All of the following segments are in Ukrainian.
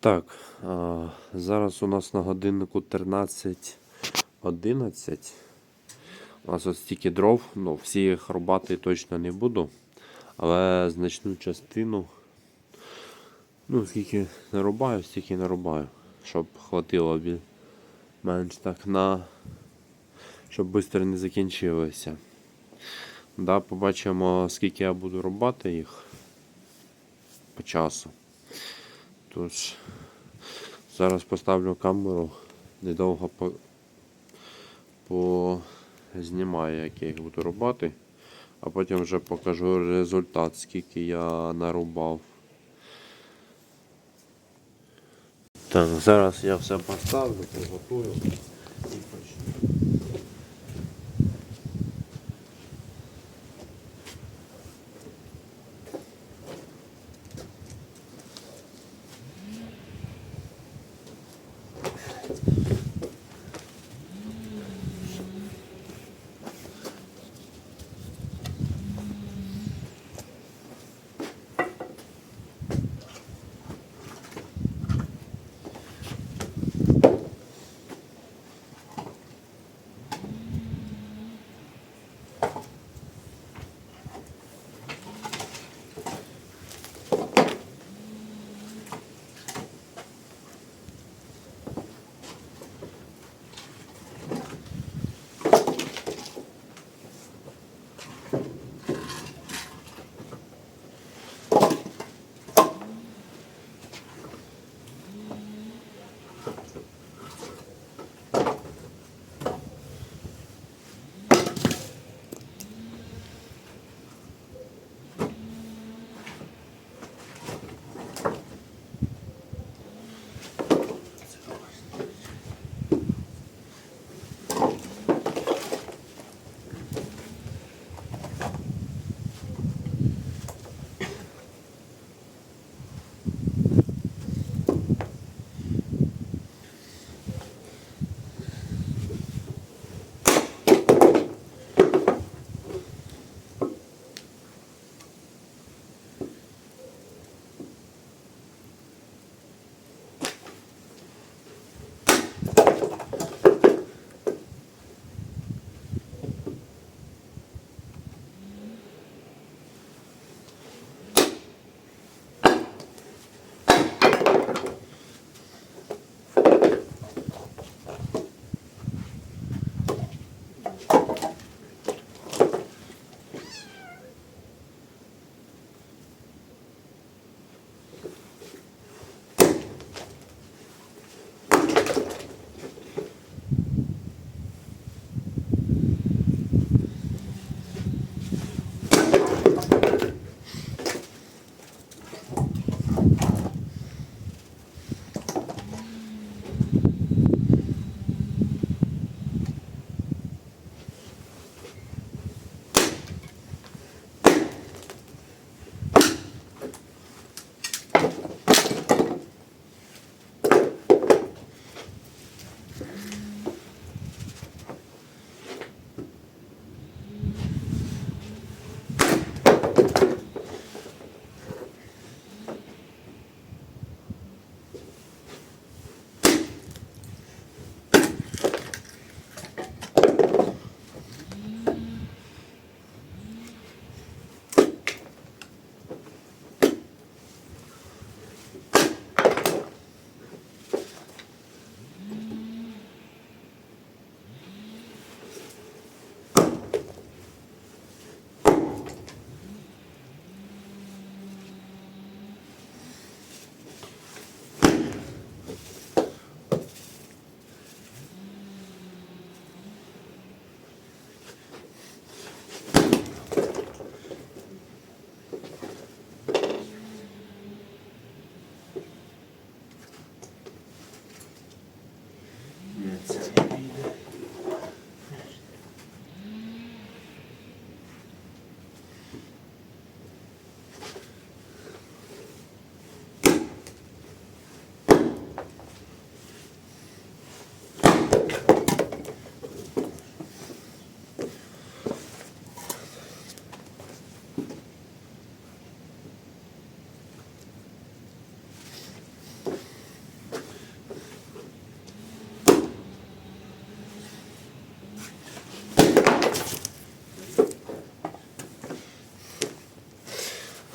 Так, зараз у нас на годиннику 13.11. У нас ось стільки дров, ну, всі їх рубати точно не буду. Але значну частину, ну, скільки нарубаю, стільки нарубаю. Щоб хватило менш так на. Щоб швидко не закінчилося. Да, побачимо, скільки я буду рубати їх по часу. Тож, зараз поставлю камеру, недовго по, по знімаю, як я їх буду рубати, а потім вже покажу результат, скільки я нарубав. Так, зараз я все поставлю, приготую《そう。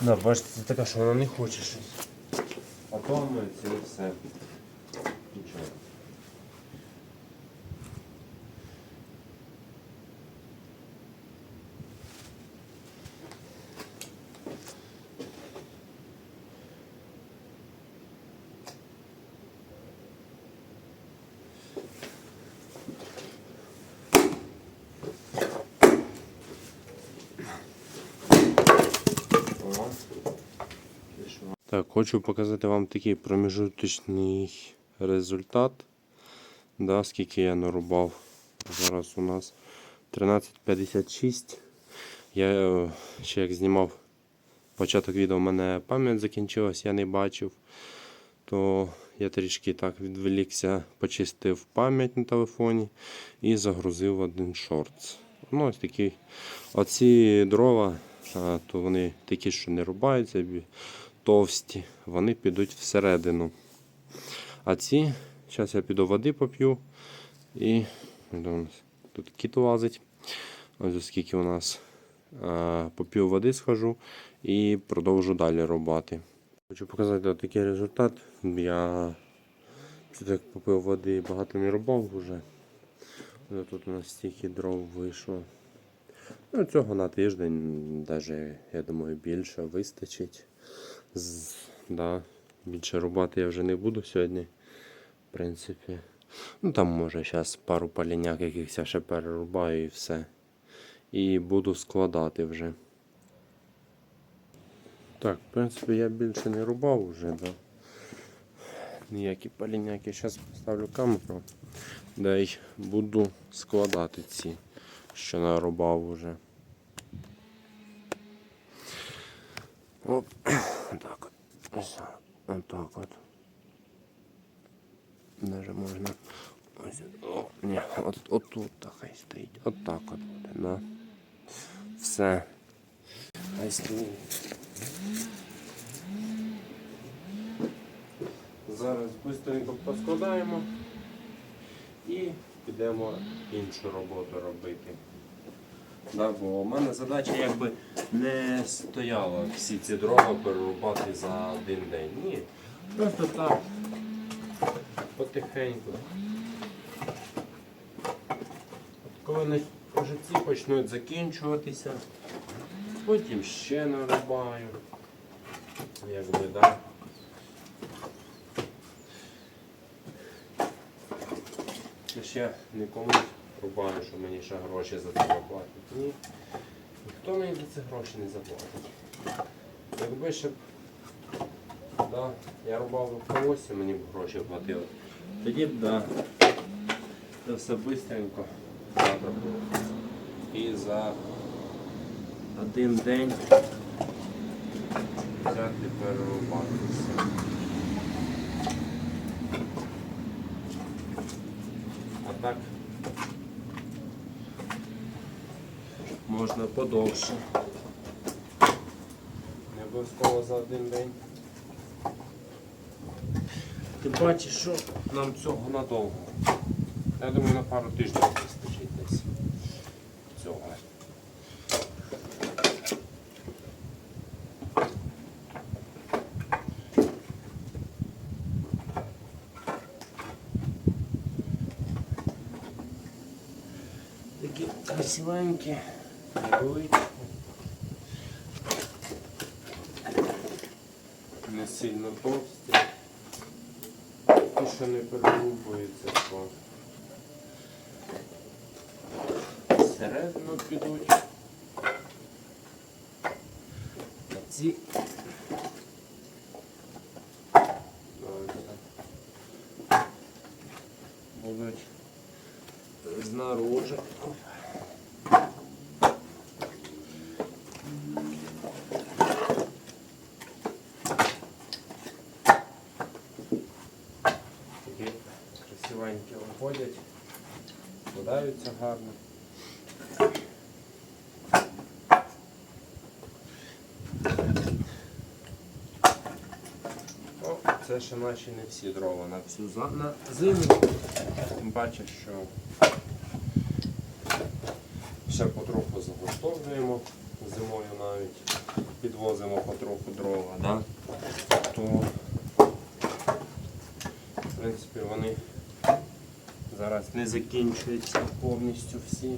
Да, бачите, це така, що вона не хоче щось. А то це все. Нічого. О. Так, хочу показати вам такий проміжуточний результат. Да, скільки я нарубав. Зараз у нас 13.56. Я е, ще як знімав початок відео, у мене пам'ять закінчилась, я не бачив. То я трішки так відволікся, почистив пам'ять на телефоні і загрузив один шортс. Ну, ось такий. Оці дрова, то вони такі, що не рубаються, товсті, вони підуть всередину. А ці, зараз я піду води поп'ю і тут кіт лазить. Ось оскільки у нас а, поп'ю води схожу і продовжу далі рубати. Хочу показати такий результат. Я так попив води багато не рубав вже. Тут у нас стільки дров вийшло. Ну, цього на тиждень, навіть, я думаю, більше вистачить. З, да, більше рубати я вже не буду сьогодні. В принципі. Ну там може зараз пару паліняк якихось я ще перерубаю і все. І буду складати вже. Так, в принципі, я більше не рубав вже, да. Ніякі паліняки. Зараз поставлю камеру. Да й буду складати ці, що нарубав уже. Оп, так от. Ось отак от. Даже можна. Ось, о, ні, от, от тут так хай стоїть. От так от буде, да. Все. Хай стоїть. Зараз швидко поскладаємо і підемо іншу роботу робити. Да, бо у мене задача якби не стояла всі ці дрова перерубати за один день. Ні. Просто так. Потихеньку. От коли вони ці почнуть закінчуватися, потім ще нарубаю. Якби, да. Ще нікому рубаю, що мені ще гроші за це заплатять. Ні. Ніхто мені за це гроші не заплатить. Якби ще да, я рубав в колосі, мені б гроші платили. Тоді б да, це все швидко треба було. І за один день взяти перерубати все. А так можна подовше. Не обов'язково за один день. Ти бачиш, що нам цього надовго. Я думаю, на пару тижнів вистачить десь цього. Такі красивенькі, невеличкі. Не сильно товсті. І що не перерубується, то всередину підуть. Ці будуть знаружи. Такі красивенькі виходять, складаються гарно. О, це ще наші не всі дрова на всю на зиму. Тим паче, що ще потроху заготовлюємо зимою навіть підвозимо потроху дрова, да? то в принципі вони зараз не закінчуються повністю всі.